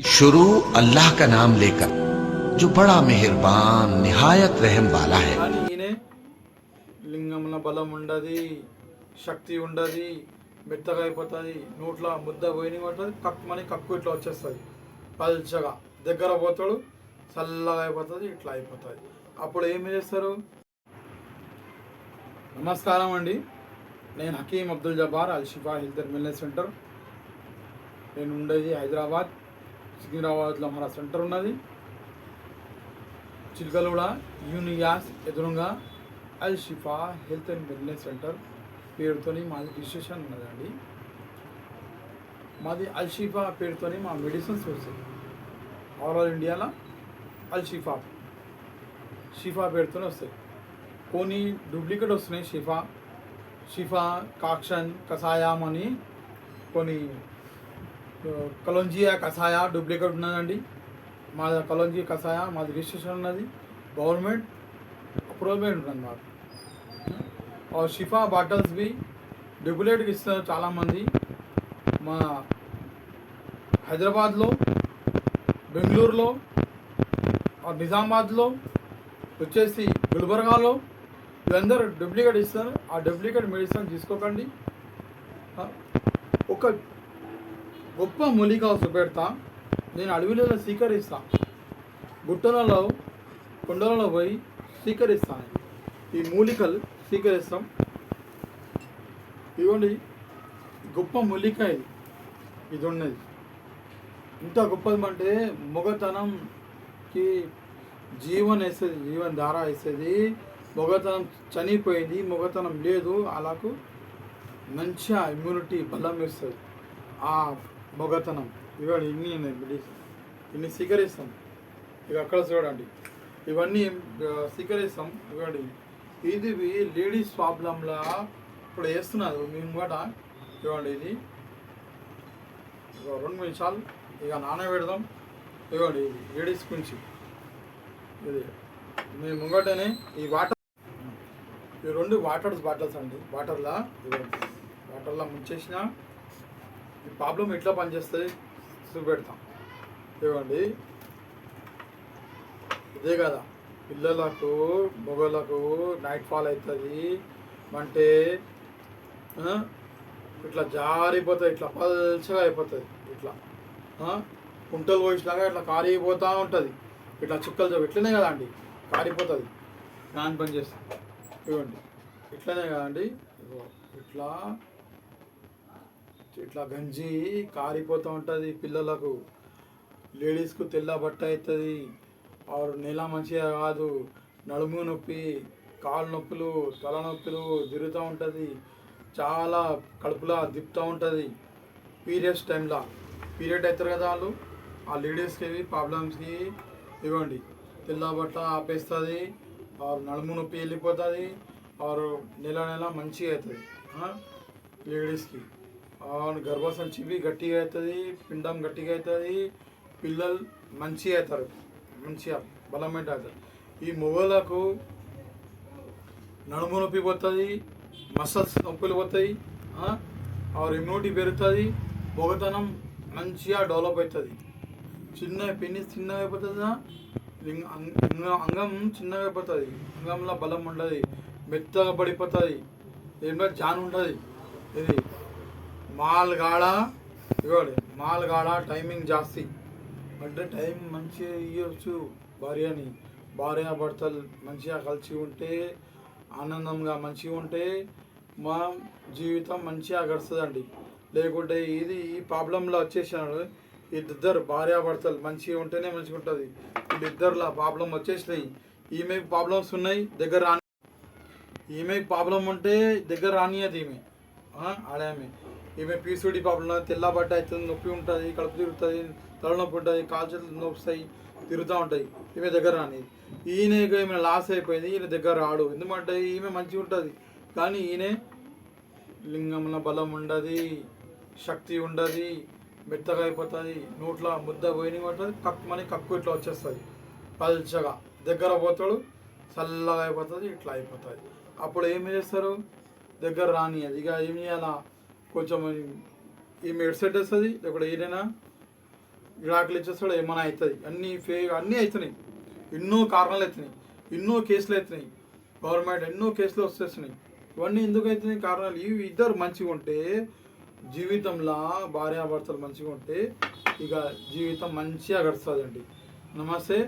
शुरू अल्लाह का नाम लेकर जो बड़ा मेहरबान निहायत रहम वाला है కానీ ఈయనే లింగంలో బలం ఉండదు శక్తి ఉండదు మెత్తగా అయిపోతుంది నోట్లో ముద్ద పోయిన ఉంటుంది కక్కుమని కక్కు ఇట్లా వచ్చేస్తుంది పల్చగా దగ్గర పోతాడు చల్లగా అయిపోతుంది ఇట్లా అయిపోతుంది అప్పుడు ఏమి చేస్తారు నమస్కారం అండి నేను Hakeem Abdul Jabbar Al Shifa health and wellness centre నేను ఉండేది హైదరాబాద్ సికింద్రాబాద్లో మన సెంటర్ ఉన్నది. చిలకలూడ యూనియాస్ ఎదురుగా Al Shifa health and wellness centre పేరుతోని మాది రిజిస్ట్రేషన్ ఉన్నదండి. మాది అల్ షిఫా పేరుతోని మా మెడిసిన్స్ వస్తాయి. ఓవరాల్ ఇండియాలో అల్ షిఫా షిఫా పేరుతోనే వస్తాయి. కొన్ని డూప్లికేట్ వస్తున్నాయి షిఫా షిఫా కాక్షన్ కషాయం అని కొన్ని కలోంజీ కషాయ డూప్లికేట్ ఉన్నదండి. మా కలోంజీ కషాయ మాది రిజిస్ట్రేషన్ ఉన్నది. గవర్నమెంట్ అప్రూవ్మెంట్ ఉన్నది మాకు. షిఫా బాటిల్స్ బి డూప్లికేట్కి ఇస్తున్నారు చాలామంది. మా హైదరాబాద్లో బెంగళూరులో నిజామాబాద్లో వచ్చేసి గుల్బర్గాలో వీళ్ళందరూ డూప్లికేట్ ఇస్తారు ఆ డూప్లికేట్ మెడిసిన్ తీసుకోకండి. ఒక గొప్ప మూలిక పెడతా నేను అడవిలో స్వీకరిస్తా. గుట్టలలో కొండలలో పోయి స్వీకరిస్తాను ఈ మూలికలు స్వీకరిస్తాం. ఇవ్వండి గొప్ప మూలిక ఇది. ఇది ఉన్నది ఇంత గొప్పది అంటే మొగతనంకి జీవన్ వేస్తుంది జీవన్ ధార వేసేది. మొగతనం చనిపోయింది మొగతనం లేదు. అలాకు మంచిగా ఇమ్యూనిటీ బలం ఇస్తుంది. ఆ మొగతనం. ఇవాళ ఇన్ని ఉన్నాయి ఇన్ని స్వీకరిస్తాం ఇక అక్కడ చూడండి. ఇవన్నీ స్వీకరిస్తాం ఇవ్వండి. ఇది లేడీస్ ప్రాబ్లంలా ఇప్పుడు వేస్తున్నారు మేము కూడా ఇవ్వండి ఇది. రెండు నిమిషాలు. ఇక నానబెడదాం ఇవ్వండి ఇది లేడీస్ గురించి ఇది మీ ముంగటనే ఈ వాటర్. ఈ రెండు వాటర్ బాటిల్స్ అండి. వాటర్లా? ఇవ్వండి. వాటర్లా ముంచేసిన. ఈ ప్రాబ్లం ఎట్లా పనిచేస్తుంది చూపెడతాం. ఇవ్వండి ఇదే కదా. పిల్లలకు మొగలకు నైట్ ఫాల్ అవుతుంది అంటే ఇట్లా జారిపోతుంది ఇట్లా పల్చగా అయిపోతుంది ఇట్లా. కుంటలు పోసినాక ఇట్లా కారిపోతూ ఉంటుంది. ఇట్లా చుక్కలు చూ- ఇట్లనే కదా అండి. కారిపోతుంది దాని పని చేస్తాం. ఇవ్వండి ఇట్లనే కదండి ఇట్లా ఇట్లా గంజి కారిపోతూ ఉంటుంది పిల్లలకు. లేడీస్కు తెల్ల బట్ట అవుతుంది ఆరు నెల మంచిగా కాదు. నడుము నొప్పి కాళ్ళు నొప్పులు తలనొప్పులు తిరుగుతూ ఉంటుంది. చాలా కడుపులా దిప్తూ ఉంటుంది. పీరియడ్స్ టైంలో. పీరియడ్ అవుతారు కదా వాళ్ళు? ఆ లేడీస్కి ప్రాబ్లమ్స్కి ఇవ్వండి. తెల్ల బట్ట ఆపేస్తుంది. ఆరు నడుము నొప్పి వెళ్ళిపోతుంది. ఆరు నెల నెల మంచిగా అవుతుంది లేడీస్కి. అవును గర్భసంచివి గట్టిగా అవుతుంది పిండం గట్టిగా అవుతుంది పిల్లలు మంచిగా అవుతారు మంచిగా బలమైన అవుతారు. ఈ మొగలకు నడుము నొప్పి పోతుంది మసల్స్ నొప్పులు పోతాయి ఆరు ఇమ్యూనిటీ పెరుగుతుంది మొగతనం మంచిగా డెవలప్ అవుతుంది. చిన్న పెన్నిస్ చిన్నగా అయిపోతుందా అంగ- అంగం చిన్నగా అయిపోతుంది అంగంలో బలం ఉండదు మెత్తగా పడిపోతుంది ఏమో జాన్ ఉంటుంది ఇది మాల్గాడ ఇవ్వండి మాల్గాడ టైమింగ్ జాస్తి. అంటే టైం మంచిగా ఇవ్వచ్చు భార్యని భార్య భర్తలు మంచిగా కలిసి ఉంటే ఆనందంగా మంచిగా ఉంటే మా జీవితం మంచిగా గడుస్తుందండి. లేకుంటే ఇది ఈ ప్రాబ్లంలో వచ్చేసాడు భార్య భార్యాభర్తలు మంచిగా ఉంటేనే మంచిగా ఉంటుంది వీళ్ళిద్దరులో ప్రాబ్లం వచ్చేసినాయి. ఈమెకి ప్రాబ్లమ్స్ ఉన్నాయి దగ్గర రాని ఈమెకి ప్రాబ్లం ఉంటే దగ్గర రానియదు ఈమె. ఆ, ఆడామె. ఈమె పీసీడీ ప్రాబ్లం తెల్లబడ్డ అవుతుంది నొప్పి ఉంటుంది కడుపు తిరుగుతుంది తలనొప్పి ఉంటుంది కాలు చేతులు నొప్పుతాయి తిరుగుతూ ఉంటాయి. ఈమె దగ్గర రాని. ఈయన ఈమె లాస్ అయిపోయింది ఈయన దగ్గర రాడు. ఎందుకంటే ఈమె మంచిగా ఉంటుంది. కానీ ఈయనే లింగంలో బలం ఉండదు శక్తి ఉండదు మెత్తగా అయిపోతుంది నోట్లో ముద్ద పోయిన ఉంటుంది కక్కుమని కక్కు ఇట్లా వచ్చేస్తుంది. పల్చగా. దగ్గర పోతాడు చల్లగా అయిపోతుంది ఇట్లా అయిపోతుంది. అప్పుడు ఏం చేస్తారు? దగ్గర రాని అది ఇక ఏం చేయాలా? కొంచెం ఈ మెడిసెట్ వస్తుంది ఇక్కడ ఏదైనా విడాకులు ఇచ్చేస్తాడు ఏమైనా అవుతుంది. అన్నీ ఫే అన్నీ అవుతున్నాయి. ఎన్నో కారణాలు అవుతున్నాయి. ఎన్నో కేసులు అవుతున్నాయి. గవర్నమెంట్ ఎన్నో కేసులు వచ్చేస్తున్నాయి. ఇవన్నీ ఎందుకు అవుతున్నాయి? కారణాలు ఇవి ఇద్దరు మంచిగా ఉంటే జీవితంలో భార్యాభర్తలు మంచిగా ఉంటే ఇక జీవితం మంచిగా గడుస్తుందండి. నమస్తే.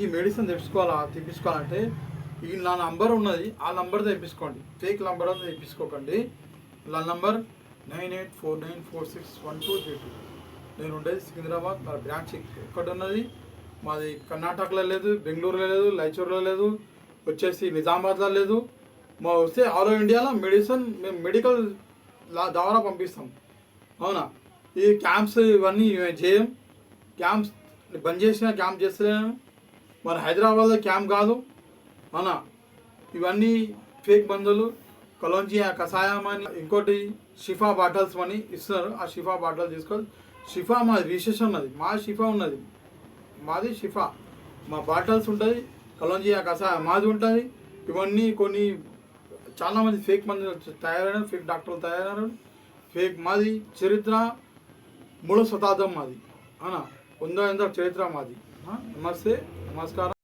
ఈ మెడిసిన్ తెప్పించుకోవాలా? తెప్పించుకోవాలంటే ఈ నా నంబర్ ఉన్నది ఆ నంబర్ తెప్పించుకోండి. ఫేక్ నంబర్ అయితే తెప్పించుకోకండి. Lal number nine eight four nine four six one two three two. నేను ఉండేది సికింద్రాబాద్ మన బ్రాంచ్ ఎక్కడ ఉన్నది మాది కర్ణాటకలో లేదు బెంగళూరులో లేదు లైచూర్లో లేదు వచ్చేసి నిజామాబాద్లో లేదు. మా వస్తే ఆల్ ఓవర్ ఇండియాలో మెడిసిన్ మేము మెడికల్ లా ద్వారా పంపిస్తాం. అవునా? ఈ క్యాంప్స్ ఇవన్నీ మేము చేయం. క్యాంప్స్ బంద్ చేసిన క్యాంప్ చేస్తలేను. మన హైదరాబాద్లో క్యాంప్ కాదు. అవునా? ఇవన్నీ ఫేక్ మందులు కలోంజియా కషాయం అని ఇంకోటి షిఫా బాటిల్స్ అని ఇస్తున్నారు. ఆ షిఫా బాటిల్ తీసుకొని షిఫా మాది విశేషం ఉన్నది. మా షిఫా ఉన్నది. మాది షిఫా. మా బాటిల్స్ ఉంటుంది కలోంజియా కషాయం మాది ఉంటుంది ఇవన్నీ కొన్ని చాలామంది ఫేక్ మంది తయారైన ఫేక్ డాక్టర్లు తయారైనారు. ఫేక్ మాది చరిత్ర మూడో శతాబ్దం మాది. అవునా ఉందో ఎంతో చరిత్ర మాది. నమస్తే నమస్కారం.